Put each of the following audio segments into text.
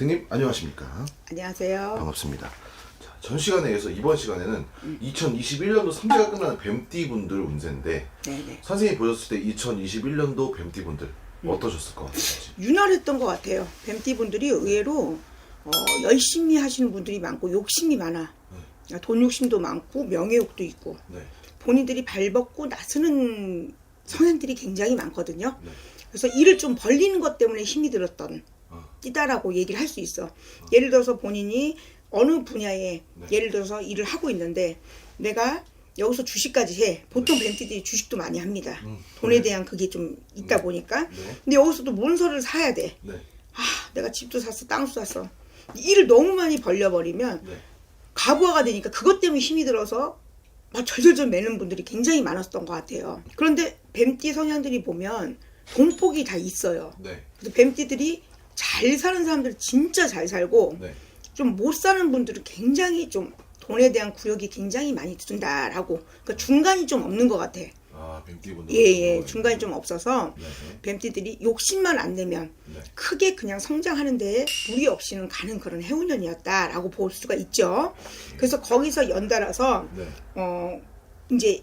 선생님 안녕하십니까? 안녕하세요. 반갑습니다. 자, 전 시간에 이어서 이번 시간에는 2021년도 3제가 끝나는 뱀띠 분들 운세인데 네네. 선생님이 보셨을 때 2021년도 뱀띠 분들 어떠셨을 것 같으신지? 윤활했던 것 같아요. 뱀띠 분들이 의외로 어, 열심히 하시는 분들이 많고 욕심이 많아. 돈 욕심도 많고 명예욕도 있고 네. 본인들이 발벗고 나서는 성향들이 굉장히 많거든요. 네. 그래서 일을 좀 벌리는 것 때문에 힘이 들었던 어. 띠다라고 얘기를 할 수 있어. 예를 들어서 본인이 어느 분야에 네. 예를 들어서 일을 하고 있는데 내가 여기서 주식까지 해. 보통 뱀띠들이 주식도 많이 합니다. 음. 돈에 네. 대한 그게 좀 있다 보니까. 네. 근데 여기서도 문서를 사야 돼. 네. 아, 내가 집도 샀어, 땅도 샀어. 일을 너무 많이 벌려버리면 네. 가부화가 되니까 그것 때문에 힘이 들어서 막 절절절 매는 분들이 굉장히 많았던 것 같아요. 그런데 뱀띠 성향들이 보면 돈복이 다 있어요. 네. 그래서 뱀띠들이 잘 사는 사람들 진짜 잘 살고 네. 좀 못 사는 분들은 굉장히 좀 돈에 대한 구역이 굉장히 많이 든다라고 그러니까 중간이 좀 없는 것 같아. 아 뱀띠 분들. 예예 중간이 좀 없어서 네. 뱀띠들이 욕심만 안 내면 네. 크게 그냥 성장하는데 무리 없이는 가는 그런 해운년이었다라고 볼 수가 있죠. 그래서 거기서 연달아서 네. 어 이제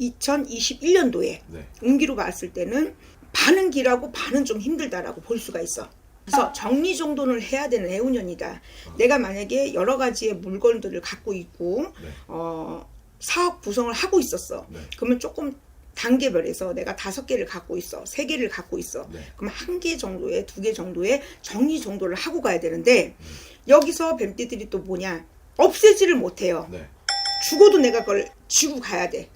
2021년도에 네. 운기로 봤을 때는 반은 길하고 반은 좀 힘들다라고 볼 수가 있어. 그래서 정리 정돈을 해야 되는 해운년이다. 내가 만약에 여러 가지의 물건들을 갖고 있고 네. 어, 사업 구성을 하고 있었어. 네. 그러면 조금 단계별에서 내가 다섯 개를 갖고 있어, 세 개를 갖고 있어. 네. 그럼 한 개 정도에 두 개 정도의 정리 정도를 하고 가야 되는데 여기서 뱀띠들이 또 뭐냐 없애지를 못해요. 네. 죽어도 내가 그걸 쥐고 가야 돼.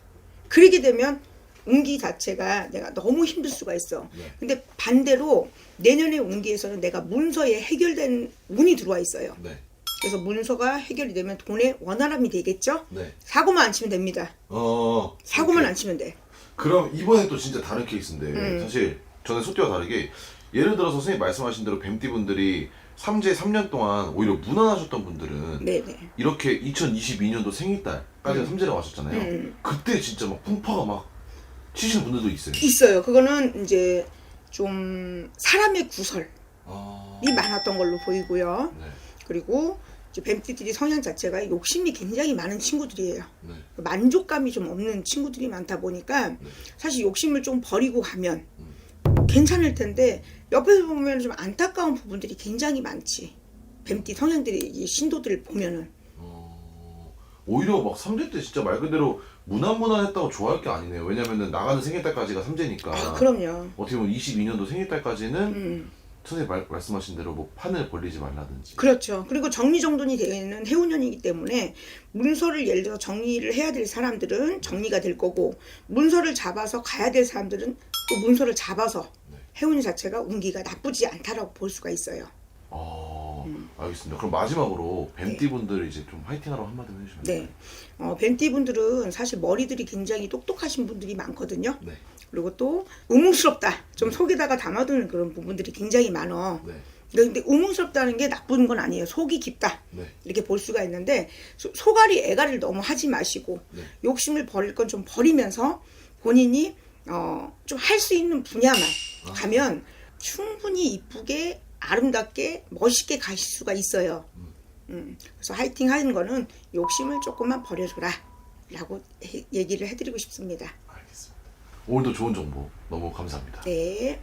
그러게 되면 운기 자체가 내가 너무 힘들 수가 있어. 네. 근데 반대로 내년의 운기에서는 내가 문서에 해결된 운이 들어와 있어요. 네. 그래서 문서가 해결이 되면 돈의 원활함이 되겠죠? 네. 사고만 안 치면 됩니다. 어. 사고만 오케이. 안 치면 돼. 그럼 이번에 또 진짜 다른 케이스인데 음. 사실 전에 소띠와 다르게 예를 들어서 선생님 말씀하신 대로 뱀띠 분들이 삼재 3년 동안 오히려 무난하셨던 분들은 네네. 이렇게 2022년도 생일달까지 삼재를 와셨잖아요. 음. 그때 진짜 막 풍파가 막 치시는 분들도 있어요. 있어요. 그거는 이제 좀 사람의 구설이 아... 많았던 걸로 보이고요. 네, 그리고 이제 뱀띠들이 성향 자체가 욕심이 굉장히 많은 친구들이에요. 네, 만족감이 좀 없는 친구들이 많다 보니까 네. 사실 욕심을 좀 버리고 가면 괜찮을 텐데 옆에서 보면 좀 안타까운 부분들이 굉장히 많지. 뱀띠 성향들이 이 신도들을 보면은 어... 오히려 막 삼재 때 진짜 말 그대로 무난무난했다고 좋아할 게 아니네요. 왜냐면은 나가는 생일 달까지가 삼재니까. 아 그럼요. 어떻게 보면 22년도 생일 달까지는 음 선생님 말, 말씀하신 대로 뭐 판을 벌리지 말라든지. 그렇죠. 그리고 정리정돈이 되는 해운년이기 때문에 문서를 예를 들어 정리를 해야 될 사람들은 정리가 될 거고 문서를 잡아서 가야 될 사람들은 또 문서를 잡아서 네. 해운 자체가 운기가 나쁘지 않다라고 볼 수가 있어요. 알겠습니다. 그럼 마지막으로 뱀띠 분들 이제 좀 화이팅하라고 한마디 해주시면 네. 어, 뱀띠 분들은 사실 머리들이 굉장히 똑똑하신 분들이 많거든요. 네. 그리고 또 우문스럽다. 좀 속에다가 담아두는 그런 부분들이 굉장히 많어. 네. 근데 우문스럽다는 게 나쁜 건 아니에요. 속이 깊다. 네. 이렇게 볼 수가 있는데 소, 소갈이 애가를 너무 하지 마시고 네. 욕심을 버릴 건 좀 버리면서 본인이 어, 좀 할 수 있는 분야만 아. 가면 충분히 이쁘게 아름답게 멋있게 가실 수가 있어요. 음, 그래서 화이팅 하는 거는 욕심을 조금만 버려줘라 라고 해- 얘기를 해드리고 싶습니다. 알겠습니다. 오늘도 좋은 정보 너무 감사합니다. 네.